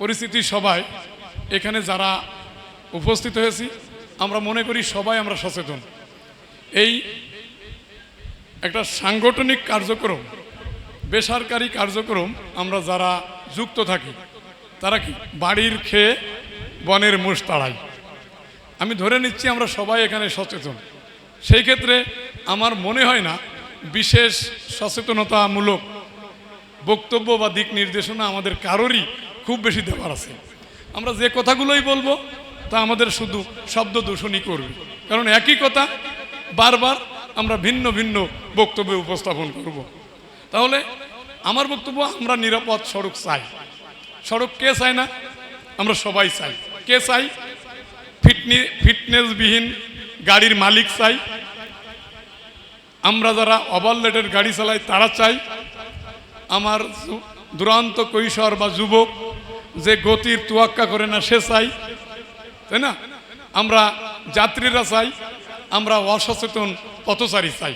পরিস্থিতি সবাই। এখানে যারা উপস্থিত হয়েছি, আমরা মনে করি সবাই আমরা সচেতন। এই একটা সাংগঠনিক কার্যক্রম, বেসরকারি কার্যক্রম আমরা যারা যুক্ত থাকি, তারা কি বাড়ির খেয়ে বনের মোষ তাড়াই। আমি ধরে নিচ্ছি আমরা সবাই এখানে সচেতন। সেই ক্ষেত্রে আমার মনে হয় না বিশেষ সচেতনতামূলক বক্তব্য বা দিক নির্দেশনা আমাদের কারোরই খুব বেশি দেওয়ার আছে। আমরা যে কথাগুলোই বলব, তা আমাদের শুধু শব্দ দূষণই করবে। কারণ একই কথা বারবার আমরা ভিন্ন ভিন্ন বক্তব্যে উপস্থাপন করব। তাহলে আমার বক্তব্য, আমরা নিরাপদ সড়ক চাই। সড়ক কে চায় না? আমরা সবাই চাই। কে চাই? ফিটনি, ফিটনেসবিহীন গাড়ির মালিক চাই। আমরা যারা ওভারলেটের গাড়ি চালাই, তারা চাই। আমার দুরান্ত কৈশোর বা যুবক যে গতির তুয়াক্কা করে না, সে চাই, তাই না? আমরা যাত্রীরা চাই, আমরা অসচেতন পথচারী চাই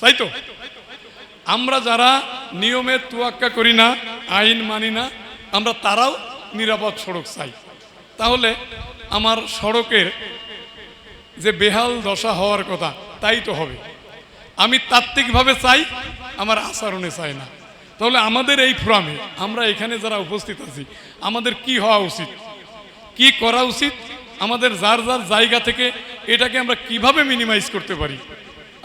চাই তো? আমরা যারা নিয়মের তুয়াক্কা করি না, আইন মানি না, আমরা তারাও নিরাপদ সড়ক চাই। তাহলে আমার সড়কের যে বেহাল দশা হওয়ার কথা, তাই তো হবে। আমি তাত্ত্বিকভাবে চাই, আমার আচরণে চাই না। তাহলে আমাদের এই ফোরামে আমরা এখানে যারা উপস্থিত আছি, আমাদের কি হওয়া উচিত? কি করা উচিত? আমাদের যার যার জায়গা থেকে এটাকে আমরা কীভাবে মিনিমাইজ করতে পারি?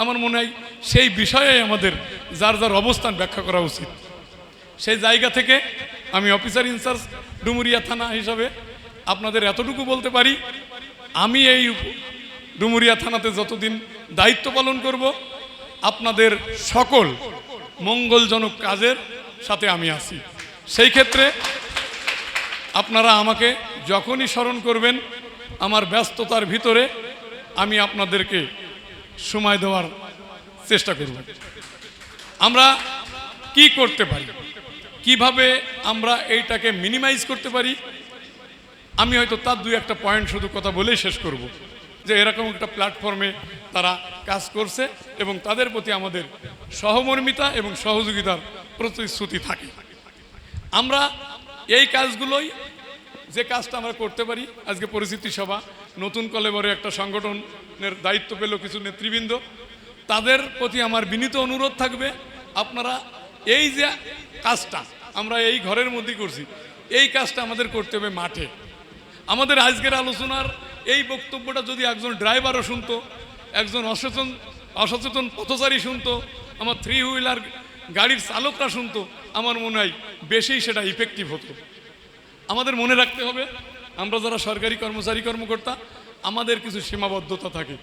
আমার মনে হয় সেই বিষয়ে আমাদের যার যার অবস্থান ব্যাখ্যা করা উচিত। সেই জায়গা থেকে আমি অফিসার ইনচার্জ ডুমুরিয়া থানা হিসাবে আপনাদের এতটুকু বলতে পারি, আমি এই ডুমুরিয়া থানাতে যতদিন দায়িত্ব পালন করব, আপনাদের সকল মঙ্গলজনক কাজের সাথে আমি আছি। সেই ক্ষেত্রে আপনারা আমাকে যখনই স্মরণ করবেন আমার ব্যস্ততার ভিতরে আমি আপনাদেরকে সময় দেওয়ার চেষ্টা করব। আমরা কি করতে পারি? কীভাবে আমরা এইটাকে মিনিমাইজ করতে পারি? আমি হয়তো তার দুই একটা পয়েন্ট শুধু কথা বলেই শেষ করব। যে এরকম একটা প্ল্যাটফর্মে তারা কাজ করছে এবং তাদের প্রতি আমাদের সহমর্মিতা এবং সহযোগিতার প্রতিশ্রুতি থাকে। আমরা এই কাজগুলোই, যে কাজটা আমরা করতে পারি, আজকে পরিচিতি সভা, নতুন কলেবরে একটা সংগঠনের দায়িত্ব পেল কিছু নেতৃবৃন্দ, তাদের প্রতি আমার বিনীত অনুরোধ থাকবে, আপনারা এই যে কাজটা আমরা এই ঘরের মধ্যেই করছি, এই কাজটা আমাদের করতে হবে মাঠে। আমাদের আজকের আলোচনার এই বক্তব্যটা যদি একজন ড্রাইভারও শুনতো, একজন অসচেতন অসচেতন পথচারী শুনতো, আমার থ্রি হুইলার গাড়ির চালকরা শুনতো, আমার মনে হয় বেশি সেটা ইফেক্টিভ হতো। আমাদের মনে রাখতে হবে, আমরা যারা সরকারি কর্মচারী কর্মকর্তা, আমাদের কিছু সীমাবদ্ধতা থাকে।